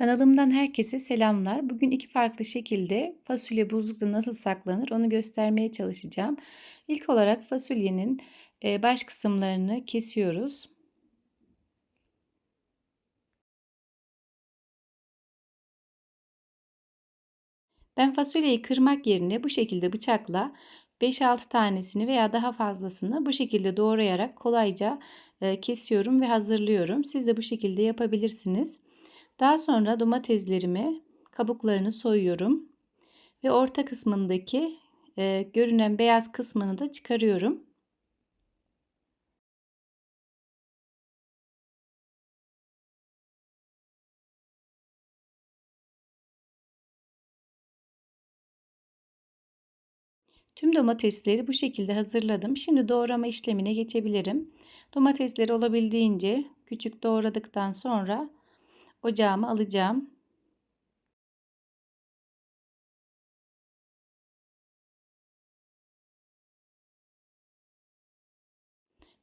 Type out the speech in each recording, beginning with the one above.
Kanalımdan herkese selamlar. Bugün iki farklı şekilde fasulye buzlukta nasıl saklanır onu göstermeye çalışacağım. İlk olarak fasulyenin e, baş kısımlarını kesiyoruz. Ben fasulyeyi kırmak yerine bu şekilde bıçakla 5-6 tanesini veya daha fazlasını bu şekilde doğrayarak kolayca e, kesiyorum ve hazırlıyorum. Siz de bu şekilde yapabilirsiniz. Daha sonra domateslerimi kabuklarını soyuyorum ve orta kısmındaki e, görünen beyaz kısmını da çıkarıyorum. Tüm domatesleri bu şekilde hazırladım. Şimdi doğrama işlemine geçebilirim. Domatesleri olabildiğince küçük doğradıktan sonra ocağıma alacağım.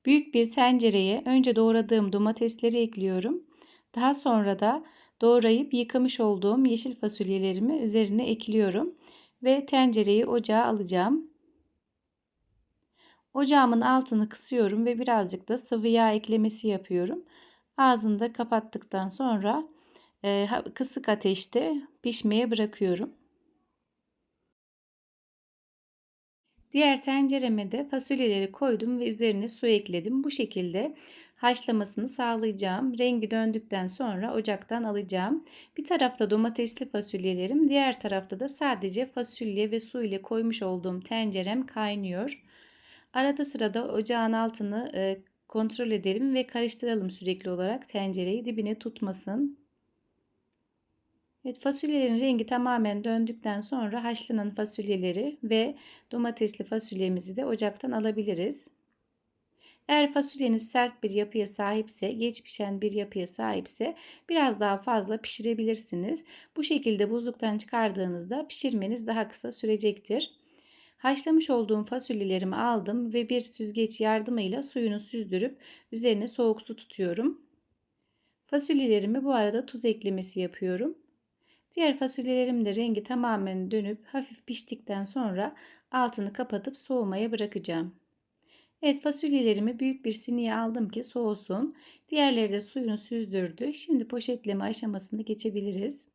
Büyük bir tencereye önce doğradığım domatesleri ekliyorum. Daha sonra da doğrayıp yıkamış olduğum yeşil fasulyelerimi üzerine ekliyorum ve tencereyi ocağa alacağım. Ocağımın altını kısıyorum ve birazcık da sıvı yağ eklemesi yapıyorum. Ağzını da kapattıktan sonra e, kısık ateşte pişmeye bırakıyorum. Diğer tencereme de fasulyeleri koydum ve üzerine su ekledim. Bu şekilde haşlamasını sağlayacağım. Rengi döndükten sonra ocaktan alacağım. Bir tarafta domatesli fasulyelerim, diğer tarafta da sadece fasulye ve su ile koymuş olduğum tencerem kaynıyor. Arada sırada ocağın altını e, kontrol edelim ve karıştıralım sürekli olarak tencereyi dibine tutmasın. Evet, fasulyelerin rengi tamamen döndükten sonra haşlanan fasulyeleri ve domatesli fasulyemizi de ocaktan alabiliriz. Eğer fasulyeniz sert bir yapıya sahipse, geç pişen bir yapıya sahipse biraz daha fazla pişirebilirsiniz. Bu şekilde buzluktan çıkardığınızda pişirmeniz daha kısa sürecektir. Haşlamış olduğum fasulyelerimi aldım ve bir süzgeç yardımıyla suyunu süzdürüp üzerine soğuk su tutuyorum. Fasulyelerimi bu arada tuz eklemesi yapıyorum. Diğer fasulyelerim de rengi tamamen dönüp hafif piştikten sonra altını kapatıp soğumaya bırakacağım. Evet fasulyelerimi büyük bir siniye aldım ki soğusun. Diğerleri de suyunu süzdürdü. Şimdi poşetleme aşamasını geçebiliriz.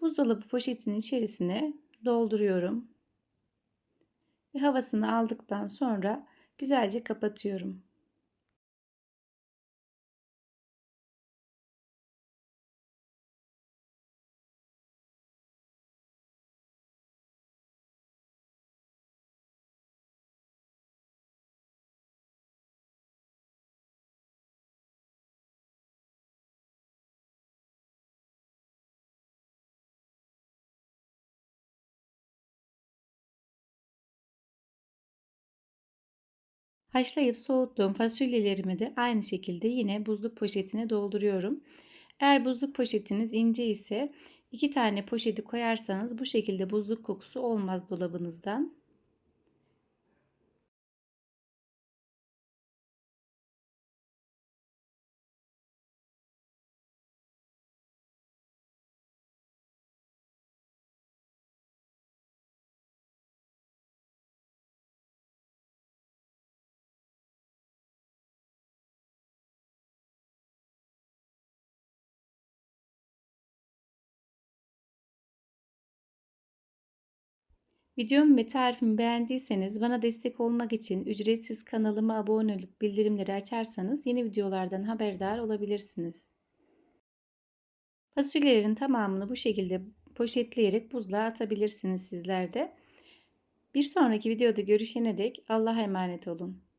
Buzdolabı poşetinin içerisine dolduruyorum. Ve havasını aldıktan sonra güzelce kapatıyorum. Haşlayıp soğuttuğum fasulyelerimi de aynı şekilde yine buzluk poşetine dolduruyorum. Eğer buzluk poşetiniz ince ise iki tane poşeti koyarsanız bu şekilde buzluk kokusu olmaz dolabınızdan. Videomu ve tarifimi beğendiyseniz bana destek olmak için ücretsiz kanalıma abone olup bildirimleri açarsanız yeni videolardan haberdar olabilirsiniz. Fasulyelerin tamamını bu şekilde poşetleyerek buzluğa atabilirsiniz sizler de. Bir sonraki videoda görüşene dek Allah'a emanet olun.